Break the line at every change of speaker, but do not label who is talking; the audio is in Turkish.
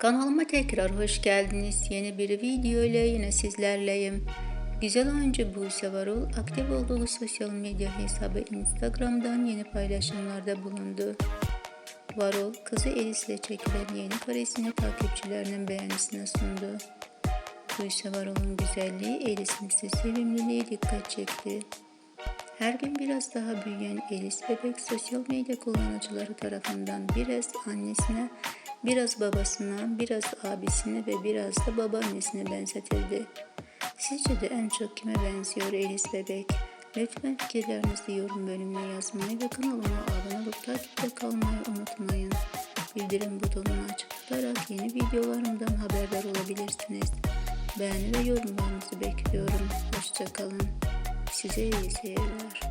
Kanalıma tekrar hoş geldiniz. Yeni bir video ile yine sizlerleyim. Güzel oyuncu Buse Varol aktif olduğu sosyal medya hesabı Instagram'dan yeni paylaşımlarda bulundu. Varol, kızı Elis ile çekilen yeni karesini takipçilerinin beğenisine sundu. Buse Varol'un güzelliği Elis'in ise sevimliliği dikkat çekti. Her gün biraz daha büyüyen Elis bebek sosyal medya kullanıcıları tarafından biraz annesine, biraz babasına, biraz abisine ve biraz da babaannesine benzetildi. Sizce de en çok kime benziyor Elis bebek? Lütfen fikirlerinizi yorum bölümüne yazmayı ve kanalıma abone olup takipte kalmayı unutmayın. Bildirim butonunu açık tutarak yeni videolarımdan haberdar olabilirsiniz. Beğeni ve yorumlarınızı bekliyorum. Hoşçakalın. Size iyi seyirler.